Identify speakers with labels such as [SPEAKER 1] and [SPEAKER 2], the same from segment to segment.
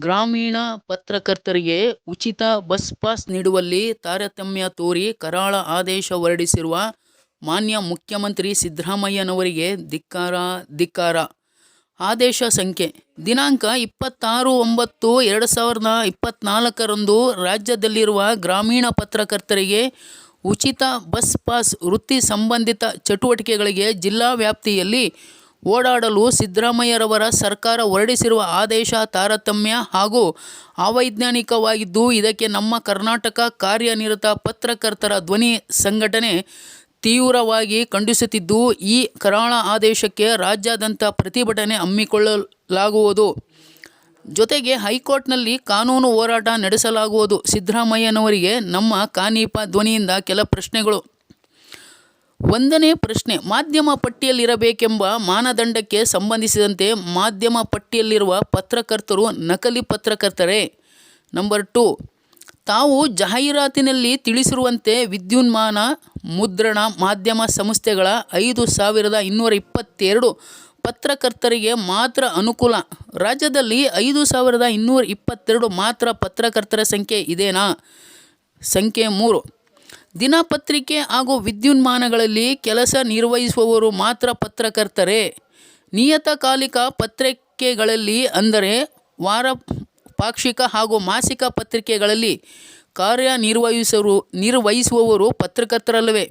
[SPEAKER 1] ಗ್ರಾಮೀಣ ಪತ್ರಕರ್ತರಿಗೆ ಉಚಿತ ಬಸ್ ಪಾಸ್ ನೀಡುವಲ್ಲಿ ತಾರತಮ್ಯ ತೋರಿ ಕರಾಳ ಆದೇಶ ಹೊರಡಿಸಿರುವ ಮಾನ್ಯ ಮುಖ್ಯಮಂತ್ರಿ ಸಿದ್ದರಾಮಯ್ಯನವರಿಗೆ ಧಿಕ್ಕಾರ ಧಿಕ್ಕಾರ. ಆದೇಶ ಸಂಖ್ಯೆ. ದಿನಾಂಕ ಇಪ್ಪತ್ತಾರು ಒಂಬತ್ತು ಎರಡು ಸಾವಿರದ ಇಪ್ಪತ್ತ್ನಾಲ್ಕರಂದು ರಾಜ್ಯದಲ್ಲಿರುವ ಗ್ರಾಮೀಣ ಪತ್ರಕರ್ತರಿಗೆ ಉಚಿತ ಬಸ್ ಪಾಸ್ ವೃತ್ತಿ ಸಂಬಂಧಿತ ಚಟುವಟಿಕೆಗಳಿಗೆ ಜಿಲ್ಲಾ ವ್ಯಾಪ್ತಿಯಲ್ಲಿ ಓಡಾಡಲು ಸಿದ್ದರಾಮಯ್ಯರವರ ಸರ್ಕಾರ ಹೊರಡಿಸಿರುವ ಆದೇಶ ತಾರತಮ್ಯ ಹಾಗೂ ಅವೈಜ್ಞಾನಿಕವಾಗಿದ್ದು, ಇದಕ್ಕೆ ನಮ್ಮ ಕರ್ನಾಟಕ ಕಾರ್ಯನಿರತ ಪತ್ರಕರ್ತರ ಧ್ವನಿ ಸಂಘಟನೆ ತೀವ್ರವಾಗಿ ಖಂಡಿಸುತ್ತಿದ್ದು, ಈ ಕರಾಳ ಆದೇಶಕ್ಕೆ ರಾಜ್ಯಾದ್ಯಂತ ಪ್ರತಿಭಟನೆ ಹಮ್ಮಿಕೊಳ್ಳಲಾಗುವುದು. ಜೊತೆಗೆ ಹೈಕೋರ್ಟ್ನಲ್ಲಿ ಕಾನೂನು ಹೋರಾಟ ನಡೆಸಲಾಗುವುದು. ಸಿದ್ದರಾಮಯ್ಯನವರಿಗೆ ನಮ್ಮ ಕಾನೀಪ ಧ್ವನಿಯಿಂದ ಕೆಲ ಪ್ರಶ್ನೆಗಳು. ಒಂದನೇ ಪ್ರಶ್ನೆ, ಮಾಧ್ಯಮ ಪಟ್ಟಿಯಲ್ಲಿರಬೇಕೆಂಬ ಮಾನದಂಡಕ್ಕೆ ಸಂಬಂಧಿಸಿದಂತೆ ಮಾಧ್ಯಮ ಪಟ್ಟಿಯಲ್ಲಿರುವ ಪತ್ರಕರ್ತರು ನಕಲಿ ಪತ್ರಕರ್ತರೇ? ನಂಬರ್ ಟು, ತಾವು ಜಾಹೀರಾತಿನಲ್ಲಿ ತಿಳಿಸಿರುವಂತೆ ವಿದ್ಯುನ್ಮಾನ, ಮುದ್ರಣ ಮಾಧ್ಯಮ ಸಂಸ್ಥೆಗಳ ಐದು ಸಾವಿರದ ಇನ್ನೂರ ಇಪ್ಪತ್ತೆರಡು ಪತ್ರಕರ್ತರಿಗೆ ಮಾತ್ರ ಅನುಕೂಲ. ರಾಜ್ಯದಲ್ಲಿ ಐದು ಸಾವಿರದ ಇನ್ನೂರ ಇಪ್ಪತ್ತೆರಡು ಮಾತ್ರ ಪತ್ರಕರ್ತರ ಸಂಖ್ಯೆ ಇದೆನಾ? ಸಂಖ್ಯೆ ಮೂರು ದಿನಪತ್ರಿಕೆ ಹಾಗೂ ವಿದ್ಯುನ್ಮಾನಗಳಲ್ಲಿ ಕೆಲಸ ನಿರ್ವಹಿಸುವವರು ಮಾತ್ರ ಪತ್ರಕರ್ತರೇ. ನಿಯತಕಾಲಿಕ ಪತ್ರಿಕೆಗಳಲ್ಲಿ ಅಂದರೆ ವಾರ ಪಾಕ್ಷಿಕ ಹಾಗೂ ಮಾಸಿಕ ಪತ್ರಿಕೆಗಳಲ್ಲಿ ಕಾರ್ಯನಿರ್ವಹಿಸರು ನಿರ್ವಹಿಸುವವರು ಪತ್ರಕರ್ತರಲ್ಲವೇ.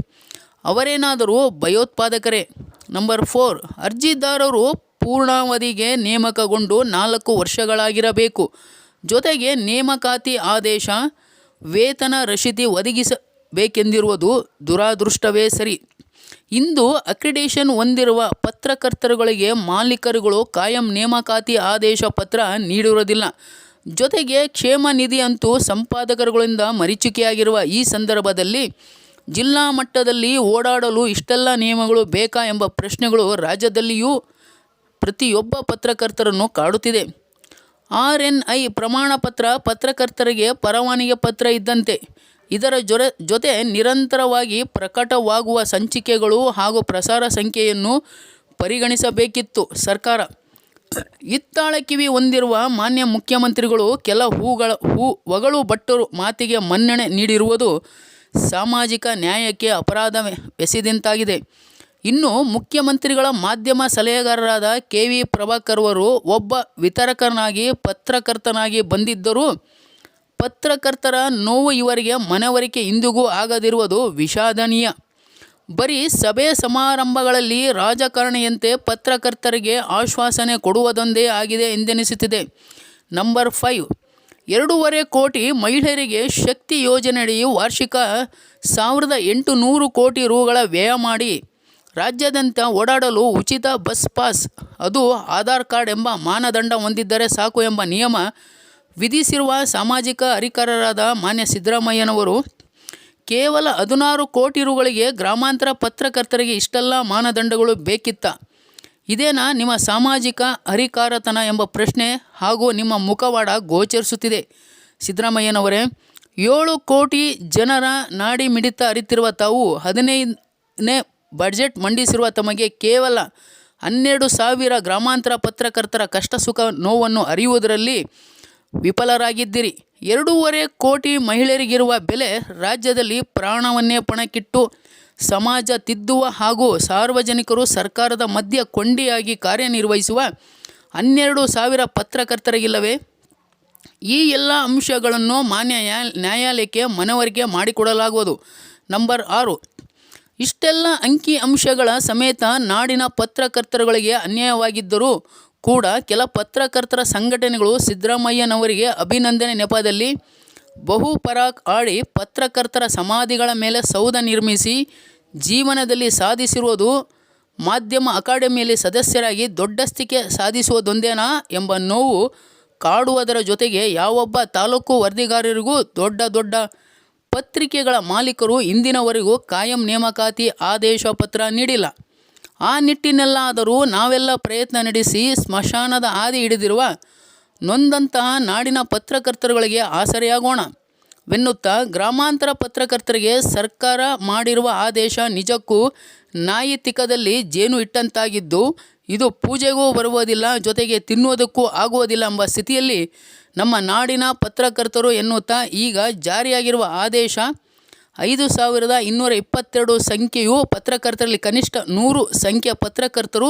[SPEAKER 1] ಅವರೇನಾದರೂ ಭಯೋತ್ಪಾದಕರೇ? Number four. ಅರ್ಜಿದಾರರು ಪೂರ್ಣಾವಧಿಗೆ ನೇಮಕಗೊಂಡು ನಾಲ್ಕು ವರ್ಷಗಳಾಗಿರಬೇಕು. ಜೊತೆಗೆ ನೇಮಕಾತಿ ಆದೇಶ, ವೇತನ ರಶೀತಿ ಒದಗಿಸಬೇಕೆಂದಿರುವುದು ದುರಾದೃಷ್ಟವೇ ಸರಿ. ಇಂದು ಅಕ್ರಿಡೇಷನ್ ಹೊಂದಿರುವ ಪತ್ರಕರ್ತರುಗಳಿಗೆ ಮಾಲೀಕರುಗಳು ಕಾಯಂ ನೇಮಕಾತಿ ಆದೇಶ ಪತ್ರ ನೀಡಿರುವುದಿಲ್ಲ. ಜೊತೆಗೆ ಕ್ಷೇಮ ನಿಧಿ ಅಂತೂ ಸಂಪಾದಕರುಗಳಿಂದ ಮರಿಚುಕೆಯಾಗಿರುವ ಈ ಸಂದರ್ಭದಲ್ಲಿ ಜಿಲ್ಲಾ ಮಟ್ಟದಲ್ಲಿ ಓಡಾಡಲು ಇಷ್ಟೆಲ್ಲ ನಿಯಮಗಳು ಬೇಕಾ ಎಂಬ ಪ್ರಶ್ನೆಗಳು ರಾಜ್ಯದಲ್ಲಿಯೂ ಪ್ರತಿಯೊಬ್ಬ ಪತ್ರಕರ್ತರನ್ನು ಕಾಡುತ್ತಿದೆ. ಆರ್ ಎನ್ ಐ ಪ್ರಮಾಣ ಪತ್ರ ಪತ್ರಕರ್ತರಿಗೆ ಪರವಾನಗಿ ಪತ್ರ ಇದ್ದಂತೆ ಇದರ ಜೊರೆ, ಜೊತೆ ನಿರಂತರವಾಗಿ ಪ್ರಕಟವಾಗುವ ಸಂಚಿಕೆಗಳು ಹಾಗೂ ಪ್ರಸಾರ ಸಂಖ್ಯೆಯನ್ನು ಪರಿಗಣಿಸಬೇಕಿತ್ತು ಸರ್ಕಾರ. ಇತ್ತಾಳ ಕಿವಿ ಹೊಂದಿರುವ ಮಾನ್ಯ ಮುಖ್ಯಮಂತ್ರಿಗಳು ಕೆಲ ಹೂಗಳ, ಹೂ ಒಗಳು ಭಟ್ಟರು ಮಾತಿಗೆ ಮನ್ನಣೆ ನೀಡಿರುವುದು ಸಾಮಾಜಿಕ ನ್ಯಾಯಕ್ಕೆ ಅಪರಾಧವೆಸೆದಂತಾಗಿದೆ ಇನ್ನು ಮುಖ್ಯಮಂತ್ರಿಗಳ ಮಾಧ್ಯಮ ಸಲಹೆಗಾರರಾದ ಕೆ ವಿ ಪ್ರಭಾಕರ್ ಅವರು ಒಬ್ಬ ವಿತರಕನಾಗಿ, ಪತ್ರಕರ್ತನಾಗಿ ಬಂದಿದ್ದರೂ ಪತ್ರಕರ್ತರ ನೋವು ಇವರಿಗೆ ಮನವರಿಕೆ ಇಂದಿಗೂ ಆಗದಿರುವುದು ವಿಷಾದನೀಯ. ಬರೀ ಸಭೆ ಸಮಾರಂಭಗಳಲ್ಲಿ ರಾಜಕಾರಣಿಯಂತೆ ಪತ್ರಕರ್ತರಿಗೆ ಆಶ್ವಾಸನೆ ಕೊಡುವುದೊಂದೇ ಆಗಿದೆ ಎಂದೆನಿಸುತ್ತಿದೆ. Number five. ಎರಡೂವರೆ ಕೋಟಿ ಮಹಿಳೆಯರಿಗೆ ಶಕ್ತಿ ಯೋಜನೆಯಡಿ ವಾರ್ಷಿಕ ಸಾವಿರದ ಎಂಟು ನೂರು ಕೋಟಿ ರುಗಳ ವ್ಯಯ ಮಾಡಿ ರಾಜ್ಯಾದ್ಯಂತ ಓಡಾಡಲು ಉಚಿತ ಬಸ್ ಪಾಸ್. ಅದು ಆಧಾರ್ ಕಾರ್ಡ್ ಎಂಬ ಮಾನದಂಡ ಹೊಂದಿದ್ದರೆ ಸಾಕು ಎಂಬ ನಿಯಮ ವಿಧಿಸಿರುವ ಸಾಮಾಜಿಕ ಅಧಿಕಾರರಾದ ಮಾನ್ಯ ಸಿದ್ದರಾಮಯ್ಯನವರು ಕೇವಲ ಹದಿನಾರು ಕೋಟಿ ರುಗಳಿಗೆ ಗ್ರಾಮಾಂತರ ಪತ್ರಕರ್ತರಿಗೆ ಇಷ್ಟೆಲ್ಲ ಮಾನದಂಡಗಳು ಬೇಕಿತ್ತ? ಇದೇನಾ ನಿಮ್ಮ ಸಾಮಾಜಿಕ ಹರಿಕಾರತನ ಎಂಬ ಪ್ರಶ್ನೆ ಹಾಗೂ ನಿಮ್ಮ ಮುಖವಾಡ ಗೋಚರಿಸುತ್ತಿದೆ. ಸಿದ್ದರಾಮಯ್ಯನವರೇ, ಏಳು ಕೋಟಿ ಜನರ ನಾಡಿ ಮಿಡಿತ ಅರಿತಿರುವ ತಾವು ಹದಿನೈದನೇ ಬಜೆಟ್ ಮಂಡಿಸಿರುವ ತಮಗೆ ಕೇವಲ ಹನ್ನೆರಡು ಸಾವಿರ ಗ್ರಾಮಾಂತರ ಪತ್ರಕರ್ತರ ಕಷ್ಟ ಸುಖ ನೋವನ್ನು ಅರಿಯುವುದರಲ್ಲಿ ವಿಫಲರಾಗಿದ್ದಿರಿ. ಎರಡೂವರೆ ಕೋಟಿ ಮಹಿಳೆಯರಿಗಿರುವ ಬೆಲೆ ರಾಜ್ಯದಲ್ಲಿ ಪ್ರಾಣವನ್ನೇ ಪಣಕ್ಕಿಟ್ಟು ಸಮಾಜ ತಿದ್ದುವ ಹಾಗೂ ಸಾರ್ವಜನಿಕರು ಸರ್ಕಾರದ ಮಧ್ಯ ಕೊಂಡಿಯಾಗಿ ಕಾರ್ಯನಿರ್ವಹಿಸುವ ಹನ್ನೆರಡು ಸಾವಿರ ಪತ್ರಕರ್ತರಿಗಿಲ್ಲವೇ? ಈ ಎಲ್ಲ ಅಂಶಗಳನ್ನು ಮಾನ್ಯ ನ್ಯಾಯಾಲಯಕ್ಕೆ ಮನವರಿಕೆ ಮಾಡಿಕೊಡಲಾಗುವುದು. ನಂಬರ್ ಆರು. ಇಷ್ಟೆಲ್ಲ ಅಂಕಿ ಅಂಶಗಳ ಸಮೇತ ನಾಡಿನ ಪತ್ರಕರ್ತರುಗಳಿಗೆ ಅನ್ಯಾಯವಾಗಿದ್ದರೂ ಕೂಡ ಕೆಲ ಪತ್ರಕರ್ತರ ಸಂಘಟನೆಗಳು ಸಿದ್ದರಾಮಯ್ಯನವರಿಗೆ ಅಭಿನಂದನೆ ನೆಪದಲ್ಲಿ ಬಹುಪರಾಕ್ ಆಡಿ ಪತ್ರಕರ್ತರ ಸಮಾಧಿಗಳ ಮೇಲೆ ಸೌಧ ನಿರ್ಮಿಸಿ ಜೀವನದಲ್ಲಿ ಸಾಧಿಸಿರುವುದು ಮಾಧ್ಯಮ ಅಕಾಡೆಮಿಯಲ್ಲಿ ಸದಸ್ಯರಾಗಿ ದೊಡ್ಡಸ್ತಿಕೆ ಸಾಧಿಸುವುದೊಂದೇನಾ ಎಂಬ ನೋವು ಕಾಡುವುದರ ಜೊತೆಗೆ ಯಾವೊಬ್ಬ ತಾಲೂಕು ವರದಿಗಾರರಿಗೂ ದೊಡ್ಡ ದೊಡ್ಡ ಪತ್ರಿಕೆಗಳ ಮಾಲೀಕರು ಇಂದಿನವರೆಗೂ ಕಾಯಂ ನೇಮಕಾತಿ ಆದೇಶ ಪತ್ರ ನೀಡಿಲ್ಲ. ಆ ನಿಟ್ಟಿನಲ್ಲಾದರೂ ನಾವೆಲ್ಲ ಪ್ರಯತ್ನ ನಡೆಸಿ ಸ್ಮಶಾನದ ಹಾದಿ ಹಿಡಿದಿರುವ ನೊಂದಂತಹ ನಾಡಿನ ಪತ್ರಕರ್ತರುಗಳಿಗೆ ಆಸರೆಯಾಗೋಣ. ವೆನ್ನುತ್ತಾ ಗ್ರಾಮಾಂತರ ಪತ್ರಕರ್ತರಿಗೆ ಸರ್ಕಾರ ಮಾಡಿರುವ ಆದೇಶ ನಿಜಕ್ಕೂ ನಾಯಿ ತಿಕ್ಕದಲ್ಲಿ ಜೇನು ಇಟ್ಟಂತಾಗಿದ್ದು, ಇದು ಪೂಜೆಗೂ ಬರುವುದಿಲ್ಲ, ಜೊತೆಗೆ ತಿನ್ನುವುದಕ್ಕೂ ಆಗುವುದಿಲ್ಲ ಎಂಬ ಸ್ಥಿತಿಯಲ್ಲಿ ನಮ್ಮ ನಾಡಿನ ಪತ್ರಕರ್ತರು ಎನ್ನುತ್ತಾ ಈಗ ಜಾರಿಯಾಗಿರುವ ಆದೇಶ ಐದು ಸಾವಿರದ ಇನ್ನೂರ ಇಪ್ಪತ್ತೆರಡು ಸಂಖ್ಯೆಯು ಪತ್ರಕರ್ತರಲ್ಲಿ ಕನಿಷ್ಠ ನೂರು ಸಂಖ್ಯೆಯ ಪತ್ರಕರ್ತರು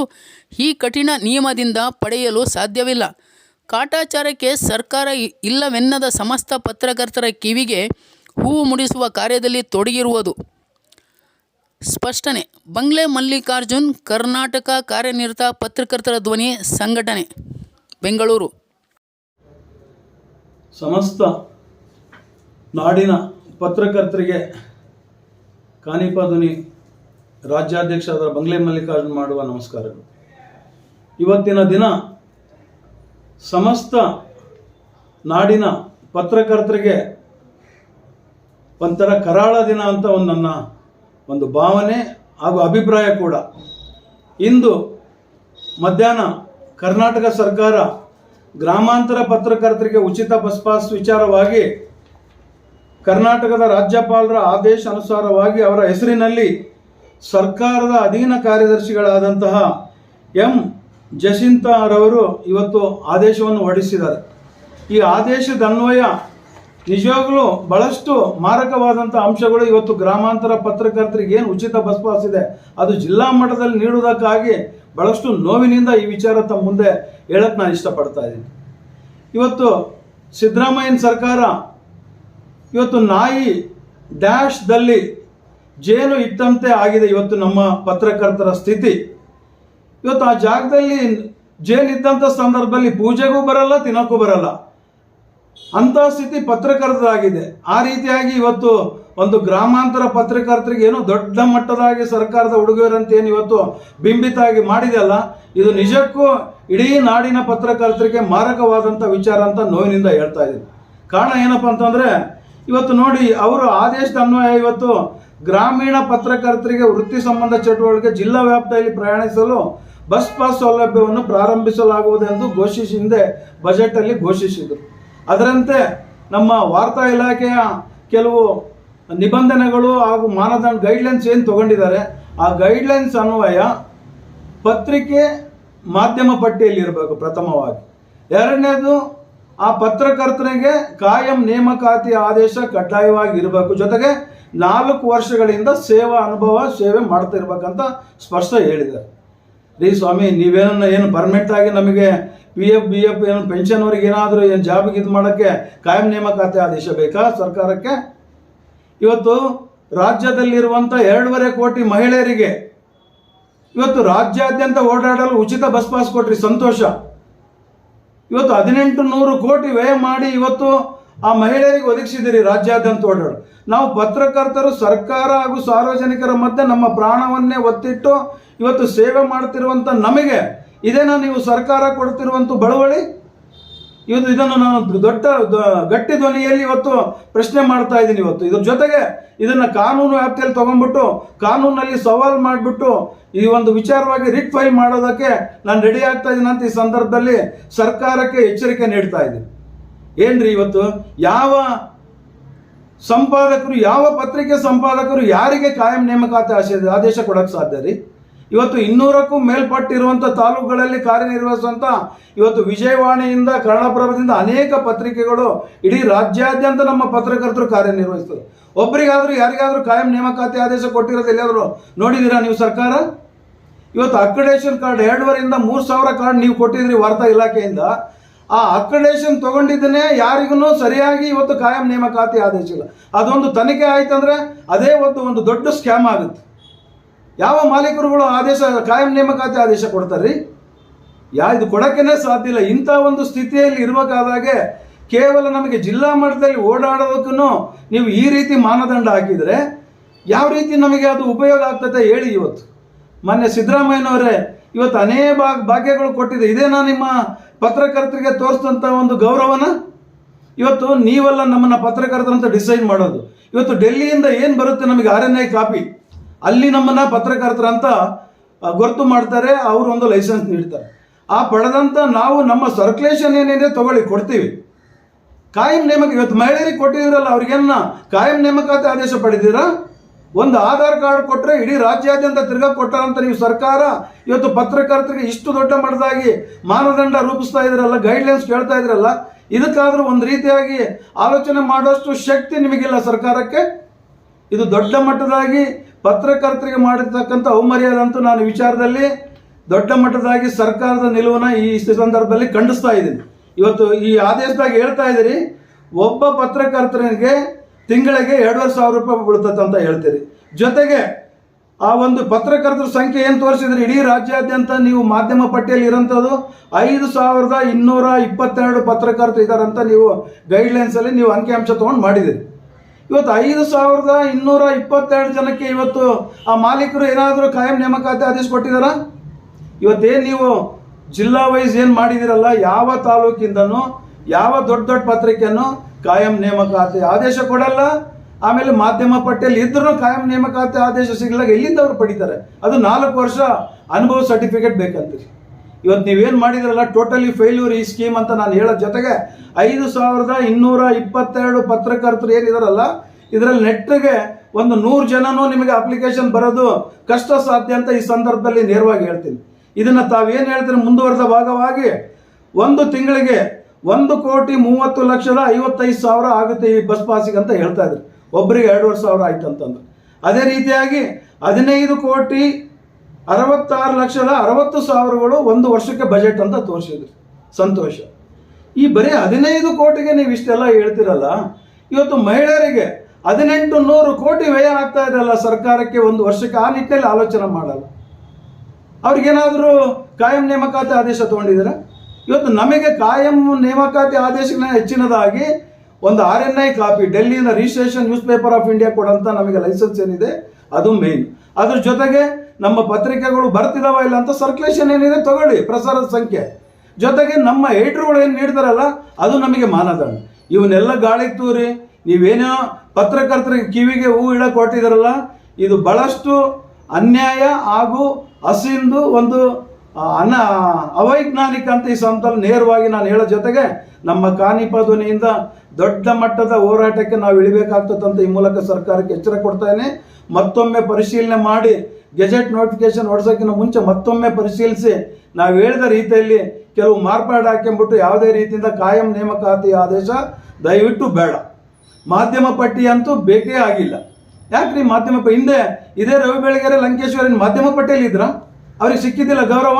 [SPEAKER 1] ಈ ಕಠಿಣ ನಿಯಮದಿಂದ ಪಡೆಯಲು ಸಾಧ್ಯವಿಲ್ಲ. ಕಾಟಾಚಾರಕ್ಕೆ ಸರ್ಕಾರ ಇಲ್ಲವೆನ್ನದ ಸಮಸ್ತ ಪತ್ರಕರ್ತರ ಕಿವಿಗೆ ಹೂವು ಮುಡಿಸುವ ಕಾರ್ಯದಲ್ಲಿ ತೊಡಗಿರುವುದು. ಸ್ಪಷ್ಟನೆ, ಬಂಗ್ಲೆ ಮಲ್ಲಿಕಾರ್ಜುನ್ ಕರ್ನಾಟಕ ಕಾರ್ಯನಿರತ ಪತ್ರಕರ್ತರ ಧ್ವನಿ ಸಂಘಟನೆ, ಬೆಂಗಳೂರು.
[SPEAKER 2] ಸಮಸ್ತ ನಾಡಿನ ಪತ್ರಕರ್ತರಿಗೆ ಕಾನಿಪಾದುನಿ ರಾಜ್ಯಾಧ್ಯಕ್ಷರಾದ ಬಂಗ್ಲೆ ಮಲ್ಲಿಕಾರ್ಜುನ್ ಮಾಡುವ ನಮಸ್ಕಾರಗಳು. ಇವತ್ತಿನ ದಿನ ಸಮಸ್ತ ನಾಡಿನ ಪತ್ರಕರ್ತರಿಗೆ ಒಂಥರ ಕರಾಳ ದಿನ ಅಂತ ಒಂದು ನನ್ನ ಒಂದು ಭಾವನೆ ಹಾಗೂ ಅಭಿಪ್ರಾಯ ಕೂಡ. ಇಂದು ಮಧ್ಯಾಹ್ನ ಕರ್ನಾಟಕ ಸರ್ಕಾರ ಗ್ರಾಮಾಂತರ ಪತ್ರಕರ್ತರಿಗೆ ಉಚಿತ ಬಸ್ ಪಾಸ್ ವಿಚಾರವಾಗಿ ಕರ್ನಾಟಕದ ರಾಜ್ಯಪಾಲರ ಆದೇಶ ಅನುಸಾರವಾಗಿ ಅವರ ಹೆಸರಿನಲ್ಲಿ ಸರ್ಕಾರದ ಅಧೀನ ಕಾರ್ಯದರ್ಶಿಗಳಾದಂತಹ ಎಂ. ಜಸಿಂತಾರವರು ಇವತ್ತು ಆದೇಶವನ್ನು ಹೊರಡಿಸಿದ್ದಾರೆ. ಈ ಆದೇಶದ ಅನ್ವಯ ನಿಜವಾಗಲೂ ಬಹಳಷ್ಟು ಮಾರಕವಾದಂಥ ಅಂಶಗಳು ಇವತ್ತು ಗ್ರಾಮಾಂತರ ಪತ್ರಕರ್ತರಿಗೆ ಏನು ಉಚಿತ ಬಸ್ ಪಾಸ್ ಇದೆ, ಅದು ಜಿಲ್ಲಾ ಮಟ್ಟದಲ್ಲಿ ನೀಡುವುದಕ್ಕಾಗಿ ಬಹಳಷ್ಟು ನೋವಿನಿಂದ ಈ ವಿಚಾರ ತಮ್ಮ ಮುಂದೆ ಹೇಳಕ್ಕೆ ನಾನು ಇಷ್ಟಪಡ್ತಾ ಇದ್ದೀನಿ. ಇವತ್ತು ಸಿದ್ದರಾಮಯ್ಯನ ಸರ್ಕಾರ ಇವತ್ತು ನಾಯಿ ಡ್ಯಾಶ್ದಲ್ಲಿ ಜೇನು ಇಟ್ಟಂತೆ ಆಗಿದೆ ಇವತ್ತು ನಮ್ಮ ಪತ್ರಕರ್ತರ ಸ್ಥಿತಿ. ಇವತ್ತು ಆ ಜಾಗದಲ್ಲಿ ಜೇನು ಇದ್ದಂಥ ಸಂದರ್ಭದಲ್ಲಿ ಪೂಜೆಗೂ ಬರಲ್ಲ, ತಿನ್ನೋಕ್ಕೂ ಬರಲ್ಲ. ಅಂತ ಸ್ಥಿತಿ ಪತ್ರಕರ್ತರಾಗಿದೆ. ಆ ರೀತಿಯಾಗಿ ಇವತ್ತು ಒಂದು ಗ್ರಾಮಾಂತರ ಪತ್ರಕರ್ತರಿಗೆ ಏನು ದೊಡ್ಡ ಮಟ್ಟದಾಗಿ ಸರ್ಕಾರದ ಉಡುಗೊರೆ ಏನು ಇವತ್ತು ಬಿಂಬಿತ ಆಗಿ ಮಾಡಿದೆಯಲ್ಲ ಇದು ನಿಜಕ್ಕೂ ಇಡೀ ನಾಡಿನ ಪತ್ರಕರ್ತರಿಗೆ ಮಾರಕವಾದಂಥ ವಿಚಾರ ಅಂತ ನೋವಿನಿಂದ ಹೇಳ್ತಾ ಇದ್ದೀನಿ. ಕಾರಣ ಏನಪ್ಪ ಅಂತಂದ್ರೆ ಇವತ್ತು ನೋಡಿ, ಅವರು ಆದೇಶದ ಅನ್ವಯ ಇವತ್ತು ಗ್ರಾಮೀಣ ಪತ್ರಕರ್ತರಿಗೆ ವೃತ್ತಿ ಸಂಬಂಧ ಚಟುವಟಿಕೆ ಜಿಲ್ಲಾ ವ್ಯಾಪ್ತಿಯಲ್ಲಿ ಪ್ರಯಾಣಿಸಲು ಬಸ್ ಪಾಸ್ ಸೌಲಭ್ಯವನ್ನು ಪ್ರಾರಂಭಿಸಲಾಗುವುದೆಂದು ಘೋಷಿಸಿ ಹಿಂದೆ ಬಜೆಟಲ್ಲಿ ಘೋಷಿಸಿದರು. ಅದರಂತೆ ನಮ್ಮ ವಾರ್ತಾ ಇಲಾಖೆಯ ಕೆಲವು ನಿಬಂಧನೆಗಳು ಹಾಗೂ ಮಾನದಂಡ ಗೈಡ್ಲೈನ್ಸ್ ಏನು ತಗೊಂಡಿದ್ದಾರೆ, ಆ ಗೈಡ್ಲೈನ್ಸ್ ಅನ್ವಯ ಪತ್ರಿಕೆ ಮಾಧ್ಯಮ ಪಟ್ಟಿಯಲ್ಲಿ ಇರಬೇಕು ಪ್ರಥಮವಾಗಿ. ಎರಡನೇದು ಆ ಪತ್ರಕರ್ತನಿಗೆ ಕಾಯಂ ನೇಮಕಾತಿ ಆದೇಶ ಕಡ್ಡಾಯವಾಗಿ ಇರಬೇಕು ಜೊತೆಗೆ ನಾಲ್ಕು ವರ್ಷಗಳಿಂದ ಸೇವಾ ಅನುಭವ, ಸೇವೆ ಮಾಡ್ತಾ ಇರ್ಬೇಕಂತ ಸ್ಪಷ್ಟ ಹೇಳಿದ್ದಾರೆ. ರೀ ಸ್ವಾಮಿ, ನೀವೇನನ್ನ ಏನು ಪರ್ಮನೆಂಟ್ ಆಗಿ ನಮಗೆ ಪಿ ಎಫ್ ಬಿ ಎಫ್ ಏನು ಪೆನ್ಷನ್ವರೆಗೆ ಏನಾದರೂ ಏನು ಜಾಬಿಗೆ ಇದು ಮಾಡೋಕ್ಕೆ ಕಾಯಂ ನೇಮಕಾತಿ ಆದೇಶ ಬೇಕಾ ಸರ್ಕಾರಕ್ಕೆ? ಇವತ್ತು ರಾಜ್ಯದಲ್ಲಿರುವಂಥ ಎರಡೂವರೆ ಕೋಟಿ ಮಹಿಳೆಯರಿಗೆ ಇವತ್ತು ರಾಜ್ಯಾದ್ಯಂತ ಓಡಾಡಲು ಉಚಿತ ಬಸ್ ಪಾಸ್ ಕೊಟ್ರಿ, ಸಂತೋಷ. ಇವತ್ತು ಹದಿನೆಂಟು ನೂರು ಕೋಟಿ ವ್ಯಯ ಮಾಡಿ ಇವತ್ತು ಆ ಮಹಿಳೆಯರಿಗೆ ಒದಗಿಸಿದಿರಿ ರಾಜ್ಯಾದ್ಯಂತ ಓಡಾಡು ನಾವು ಪತ್ರಕರ್ತರು, ಸರ್ಕಾರ ಹಾಗೂ ಸಾರ್ವಜನಿಕರ ಮಧ್ಯೆ ನಮ್ಮ ಪ್ರಾಣವನ್ನೇ ಒತ್ತಿಟ್ಟು ಇವತ್ತು ಸೇವೆ ಮಾಡ್ತಿರುವಂಥ ನಮಗೆ ಇದೇನಾ ನೀವು ಸರ್ಕಾರ ಕೊಡ್ತಿರುವಂಥ ಬಳುವಳಿ? ಇವತ್ತು ಇದನ್ನು ನಾನು ದೊಡ್ಡ ಗಟ್ಟಿ ಧ್ವನಿಯಲ್ಲಿ ಇವತ್ತು ಪ್ರಶ್ನೆ ಮಾಡ್ತಾ ಇದ್ದೀನಿ ಇವತ್ತು. ಇದ್ರ ಜೊತೆಗೆ ಇದನ್ನು ಕಾನೂನು ವ್ಯಾಪ್ತಿಯಲ್ಲಿ ತಗೊಂಡ್ಬಿಟ್ಟು ಕಾನೂನಲ್ಲಿ ಸವಾಲ್ ಮಾಡಿಬಿಟ್ಟು ಈ ಒಂದು ವಿಚಾರವಾಗಿ ರಿಟ್ ಮಾಡೋದಕ್ಕೆ ನಾನು ರೆಡಿ ಆಗ್ತಾ ಇದ್ದೀನಿ ಅಂತ ಈ ಸಂದರ್ಭದಲ್ಲಿ ಸರ್ಕಾರಕ್ಕೆ ಎಚ್ಚರಿಕೆ ನೀಡ್ತಾ ಇದ್ದೀನಿ. ಏನ್ರಿ ಇವತ್ತು? ಯಾವ ಸಂಪಾದಕರು, ಯಾವ ಪತ್ರಿಕೆ ಸಂಪಾದಕರು ಯಾರಿಗೆ ಕಾಯಂ ನೇಮಕಾತಿ ಆದೇಶ ಕೊಡಕ್ಕೆ ಸಾಧ್ಯ ರೀ? ಇವತ್ತು ಇನ್ನೂರಕ್ಕೂ ಮೇಲ್ಪಟ್ಟಿರುವಂಥ ತಾಲೂಕುಗಳಲ್ಲಿ ಕಾರ್ಯನಿರ್ವಹಿಸುವಂಥ ಇವತ್ತು ವಿಜಯವಾಣಿಯಿಂದ ಕನ್ನಡಪ್ರಭದಿಂದ ಅನೇಕ ಪತ್ರಿಕೆಗಳು ಇಡೀ ರಾಜ್ಯಾದ್ಯಂತ ನಮ್ಮ ಪತ್ರಕರ್ತರು ಕಾರ್ಯನಿರ್ವಹಿಸ್ತದೆ. ಒಬ್ಬರಿಗಾದರೂ ಯಾರಿಗಾದರೂ ಕಾಯಂ ನೇಮಕಾತಿ ಆದೇಶ ಕೊಟ್ಟಿರೋದು ಎಲ್ಲಿಯಾದರೂ ನೋಡಿದ್ದೀರಾ ನೀವು ಸರ್ಕಾರ? ಇವತ್ತು ಅಕ್ರಿಡೇಷನ್ ಕಾರ್ಡ್ ಎರಡುವರೆಯಿಂದ ಮೂರು ಸಾವಿರ ಕಾರ್ಡ್ ನೀವು ಕೊಟ್ಟಿದ್ರಿ ವಾರ್ತಾ ಇಲಾಖೆಯಿಂದ. ಆ ಅಕ್ರಿಡೇಷನ್ ತಗೊಂಡಿದ್ದನ್ನೇ ಯಾರಿಗೂ ಸರಿಯಾಗಿ ಇವತ್ತು ಕಾಯಂ ನೇಮಕಾತಿ ಆದೇಶ ಇಲ್ಲ. ಅದೊಂದು ತನಿಖೆ ಆಯ್ತಂದ್ರೆ ಅದೇ ಒಂದು ಒಂದು ದೊಡ್ಡ ಸ್ಕ್ಯಾಮ್ ಆಗುತ್ತೆ. ಯಾವ ಮಾಲೀಕರುಗಳು ಆದೇಶ, ಕಾಯಂ ನೇಮಕಾತಿ ಆದೇಶ ಕೊಡ್ತಾರ್ರಿ? ಯಾ, ಇದು ಕೊಡೋಕ್ಕೇನೆ ಸಾಧ್ಯ ಇಲ್ಲ. ಇಂಥ ಒಂದು ಸ್ಥಿತಿಯಲ್ಲಿ ಇರಬೇಕಾದಾಗೆ ಕೇವಲ ನಮಗೆ ಜಿಲ್ಲಾ ಮಟ್ಟದಲ್ಲಿ ಓಡಾಡೋದಕ್ಕೂ ನೀವು ಈ ರೀತಿ ಮಾನದಂಡ ಹಾಕಿದರೆ ಯಾವ ರೀತಿ ನಮಗೆ ಅದು ಉಪಯೋಗ ಆಗ್ತದೆ ಹೇಳಿ ಇವತ್ತು. ಮೊನ್ನೆ ಸಿದ್ದರಾಮಯ್ಯನವರೇ ಇವತ್ತು ಅನೇಕ ಭಾಗ ಭಾಗ್ಯಗಳು ಕೊಟ್ಟಿದೆ. ಇದೇನಾ ನಿಮ್ಮ ಪತ್ರಕರ್ತರಿಗೆ ತೋರಿಸಿದಂಥ ಒಂದು ಗೌರವನ? ಇವತ್ತು ನೀವೆಲ್ಲ ನಮ್ಮನ್ನು ಪತ್ರಕರ್ತರಂತ ಡಿಸೈನ್ ಮಾಡೋದು. ಇವತ್ತು ಡೆಲ್ಲಿಯಿಂದ ಏನು ಬರುತ್ತೆ ನಮಗೆ ಆರ್ ಎನ್ ಐ ಕಾಪಿ? ಅಲ್ಲಿ ನಮ್ಮನ್ನ ಪತ್ರಕರ್ತರ ಅಂತ ಗುರುತು ಮಾಡ್ತಾರೆ, ಅವರು ಒಂದು ಲೈಸೆನ್ಸ್ ನೀಡ್ತಾರೆ. ಆ ಪಡೆದಂತ ನಾವು ನಮ್ಮ ಸರ್ಕ್ಯುಲೇಷನ್ ಏನಿದೆ ತಗೊಳ್ಳಿ, ಕೊಡ್ತೀವಿ. ಕಾಯಂ ನೇಮಕ, ಇವತ್ತು ಮಹಿಳೆಯರಿಗೆ ಕೊಟ್ಟಿದ್ದೀರಲ್ಲ ಅವ್ರಿಗೇನ ಕಾಯಂ ನೇಮಕಾತಿ ಆದೇಶ ಪಡೆದಿರಾ ಒಂದು ಆಧಾರ್ ಕಾರ್ಡ್ ಕೊಟ್ಟರೆ ಇಡೀ ರಾಜ್ಯಾದ್ಯಂತ ತಿರ್ಗಾ ಕೊಟ್ಟಾರಂತ ನೀವು ಸರ್ಕಾರ ಇವತ್ತು ಪತ್ರಕರ್ತರಿಗೆ ಇಷ್ಟು ದೊಡ್ಡ ಮಟ್ಟದಾಗಿ ಮಾನದಂಡ ರೂಪಿಸ್ತಾ ಇದ್ರಲ್ಲ ಗೈಡ್ಲೈನ್ಸ್ ಕೇಳ್ತಾ ಇದ್ರಲ್ಲ, ಇದಕ್ಕಾದ್ರೂ ಒಂದು ರೀತಿಯಾಗಿ ಆಲೋಚನೆ ಮಾಡೋಷ್ಟು ಶಕ್ತಿ ನಿಮಗಿಲ್ಲ ಸರ್ಕಾರಕ್ಕೆ. ಇದು ದೊಡ್ಡ ಮಟ್ಟದಾಗಿ ಪತ್ರಕರ್ತರಿಗೆ ಮಾಡಿರ್ತಕ್ಕಂಥ ಅವಮರ್ಯಾದೆ ಅಂತೂ ನಾನು ವಿಚಾರದಲ್ಲಿ ದೊಡ್ಡ ಮಟ್ಟದಾಗಿ ಸರ್ಕಾರದ ನಿಲುವನ್ನ ಈ ಸಂದರ್ಭದಲ್ಲಿ ಖಂಡಿಸ್ತಾ ಇದ್ದೀನಿ. ಇವತ್ತು ಈ ಆದೇಶದಾಗ ಹೇಳ್ತಾ ಇದ್ದೀರಿ, ಒಬ್ಬ ಪತ್ರಕರ್ತನಿಗೆ ತಿಂಗಳಿಗೆ ಎರಡೂವರೆ ಸಾವಿರ ರೂಪಾಯಿ ಬೀಳ್ತದೆ ಅಂತ ಹೇಳ್ತೀರಿ. ಜೊತೆಗೆ ಆ ಒಂದು ಪತ್ರಕರ್ತರ ಸಂಖ್ಯೆ ಏನು ತೋರಿಸಿದ್ರಿ? ಇಡೀ ರಾಜ್ಯಾದ್ಯಂತ ನೀವು ಮಾಧ್ಯಮ ಪಟ್ಟಿಯಲ್ಲಿ ಇರೋಂಥದ್ದು ಐದು ಸಾವಿರದ ಇನ್ನೂರ ಇಪ್ಪತ್ತೆರಡು ಪತ್ರಕರ್ತರು ಇದ್ದಾರಂತ ನೀವು ಗೈಡ್ಲೈನ್ಸಲ್ಲಿ ನೀವು ಅಂಕಿಅಂಶ ತೊಗೊಂಡು ಮಾಡಿದ್ದೀರಿ. ಇವತ್ತು ಐದು ಸಾವಿರದ ಇನ್ನೂರ ಇಪ್ಪತ್ತೆರಡು ಜನಕ್ಕೆ ಇವತ್ತು ಆ ಮಾಲೀಕರು ಏನಾದರೂ ಕಾಯಂ ನೇಮಕಾತಿ ಆದೇಶ ಕೊಟ್ಟಿದ್ದಾರಾ? ಇವತ್ತೇನು ನೀವು ಜಿಲ್ಲಾ ವೈಸ್ ಏನು ಮಾಡಿದಿರಲ್ಲ ಯಾವ ತಾಲೂಕಿಂದನೂ, ಯಾವ ದೊಡ್ಡ ದೊಡ್ಡ ಪತ್ರಿಕೆಯನ್ನು ಕಾಯಂ ನೇಮಕಾತಿ ಆದೇಶ ಕೊಡಲ್ಲ. ಆಮೇಲೆ ಮಾಧ್ಯಮ ಪಟ್ಟಿಯಲ್ಲಿ ಇದ್ರೂ ಕಾಯಂ ನೇಮಕಾತಿ ಆದೇಶ ಸಿಗಲಾಗ ಎಲ್ಲಿಂದ ಅವರು ಪಡಿತಾರೆ? ಅದು ನಾಲ್ಕು ವರ್ಷ ಅನುಭವ ಸರ್ಟಿಫಿಕೇಟ್ ಬೇಕಂತೀರಿ. ಇವತ್ತು ನೀವೇನು ಮಾಡಿದ್ರಲ್ಲ ಟೋಟಲಿ ಫೇಲ್ಯೂರ್ ಈ ಸ್ಕೀಮ್ ಅಂತ ನಾನು ಹೇಳೋ ಜೊತೆಗೆ ಐದು ಸಾವಿರದ ಇನ್ನೂರ ಇಪ್ಪತ್ತೆರಡು ಪತ್ರಕರ್ತರು ಏನಿದಾರಲ್ಲ, ಇದರಲ್ಲಿ ನೆಟ್ಟಿಗೆ ಒಂದು ನೂರು ಜನನೂ ನಿಮಗೆ ಅಪ್ಲಿಕೇಶನ್ ಬರೋದು ಕಷ್ಟ ಸಾಧ್ಯ ಅಂತ ಈ ಸಂದರ್ಭದಲ್ಲಿ ನೇರವಾಗಿ ಹೇಳ್ತೀನಿ. ಇದನ್ನು ತಾವೇನು ಹೇಳ್ತೀರಿ, ಮುಂದುವರೆದ ಭಾಗವಾಗಿ ಒಂದು ತಿಂಗಳಿಗೆ ಒಂದು ಕೋಟಿ ಮೂವತ್ತು ಲಕ್ಷದ ಐವತ್ತೈದು ಸಾವಿರ ಆಗುತ್ತೆ ಈ ಬಸ್ ಪಾಸಿಗೆ ಅಂತ ಹೇಳ್ತಾ ಇದ್ರು. ಒಬ್ಬರಿಗೆ ಎರಡೂವರೆ ಸಾವಿರ ಆಯ್ತು ಅಂತಂದ್ರೆ. ಅದೇ ರೀತಿಯಾಗಿ ಹದಿನೈದು ಕೋಟಿ ಅರವತ್ತಾರು ಲಕ್ಷದ ಅರವತ್ತು ಸಾವಿರಗಳು ಒಂದು ವರ್ಷಕ್ಕೆ ಬಜೆಟ್ ಅಂತ ತೋರಿಸಿದ್ರು. ಸಂತೋಷ. ಈ ಬರೀ ಹದಿನೈದು ಕೋಟಿಗೆ ನೀವು ಇಷ್ಟೆಲ್ಲ ಹೇಳ್ತಿರಲ್ಲ, ಇವತ್ತು ಮಹಿಳೆಯರಿಗೆ ಹದಿನೆಂಟು ನೂರು ಕೋಟಿ ವ್ಯಯ ಆಗ್ತಾ ಇದೆಯಲ್ಲ ಸರ್ಕಾರಕ್ಕೆ ಒಂದು ವರ್ಷಕ್ಕೆ, ಆ ನಿಟ್ಟಿನಲ್ಲಿ ಆಲೋಚನೆ ಮಾಡಲ್ಲ. ಅವ್ರಿಗೇನಾದರೂ ಕಾಯಂ ನೇಮಕಾತಿ ಆದೇಶ ತೊಗೊಂಡಿದ್ದೀರಾ? ಇವತ್ತು ನಮಗೆ ಕಾಯಂ ನೇಮಕಾತಿ ಆದೇಶಗಳನ್ನ ಹೆಚ್ಚಿನದಾಗಿ ಒಂದು R N I copy ಡೆಲ್ಲಿನ registration news paper of India ಕೊಡಂತ ನಮಗೆ ಲೈಸೆನ್ಸ್ ಏನಿದೆ, ಅದು ಮೇನ್ ಅದ್ರ ಜೊತೆಗೆ ನಮ್ಮ ಪತ್ರಿಕೆಗಳು ಬರ್ತಿದಾವ ಇಲ್ಲ ಅಂತ ಸರ್ಕ್ಯುಲೇಷನ್ ಏನಿದೆ ತಗೊಳ್ಳಿ, ಪ್ರಸಾರದ ಸಂಖ್ಯೆ. ಜೊತೆಗೆ ನಮ್ಮ ಏಟ್ರುಗಳು ಏನು ನೀಡ್ತಾರಲ್ಲ, ಅದು ನಮಗೆ ಮಾನದಂಡ. ಇವನ್ನೆಲ್ಲ ಗಾಳಿಗೆ ತೂರಿ, ನೀವೇನೋ ಪತ್ರಕರ್ತರಿಗೆ ಕಿವಿಗೆ ಹೂ ಇಡಕ್ಕೆ ಕೊಟ್ಟಿದಾರಲ್ಲ, ಇದು ಬಹಳಷ್ಟು ಅನ್ಯಾಯ ಹಾಗೂ ಹಸಿಂದು ಒಂದು ಅನ, ಅವೈಜ್ಞಾನಿಕ ಅಂತ ಈ ಸಂತಲ್ ನೇರವಾಗಿ ನಾನು ಹೇಳೋ ಜೊತೆಗೆ ನಮ್ಮ ಕಾನಿಪ ದೊಡ್ಡ ಮಟ್ಟದ ಹೋರಾಟಕ್ಕೆ ನಾವು ಇಳಿಬೇಕಾಗ್ತದೆ ಅಂತ ಈ ಮೂಲಕ ಸರ್ಕಾರಕ್ಕೆ ಎಚ್ಚರ ಕೊಡ್ತಾನೆ ಮತ್ತೊಮ್ಮೆ ಪರಿಶೀಲನೆ ಮಾಡಿ ಗೆಜೆಟ್ ನೋಟಿಫಿಕೇಶನ್ ಹೊಡ್ಸೋಕ್ಕಿಂತ ಮುಂಚೆ ಮತ್ತೊಮ್ಮೆ ಪರಿಶೀಲಿಸಿ. ನಾವು ಹೇಳಿದ ರೀತಿಯಲ್ಲಿ ಕೆಲವು ಮಾರ್ಪಾಡು ಹಾಕೊಂಡ್ಬಿಟ್ಟು ಯಾವುದೇ ರೀತಿಯಿಂದ ಕಾಯಂ ನೇಮಕಾತಿ ಆದೇಶ ದಯವಿಟ್ಟು ಬೇಡ. ಮಾಧ್ಯಮ ಪಟ್ಟಿ ಅಂತೂ ಬೇಕೇ ಆಗಿಲ್ಲ. ಯಾಕ್ರಿ ಮಾಧ್ಯಮ ಹಿಂದೆ ಇದೇ ರವಿ ಬೆಳಗೆರೆ ಲಂಕೇಶ್ವರಿನ ಮಾಧ್ಯಮ ಪಟ್ಟಿಯಲ್ಲಿ ಇದ್ರ ಅವ್ರಿಗೆ ಸಿಕ್ಕಿದ್ದಿಲ್ಲ ಗೌರವ?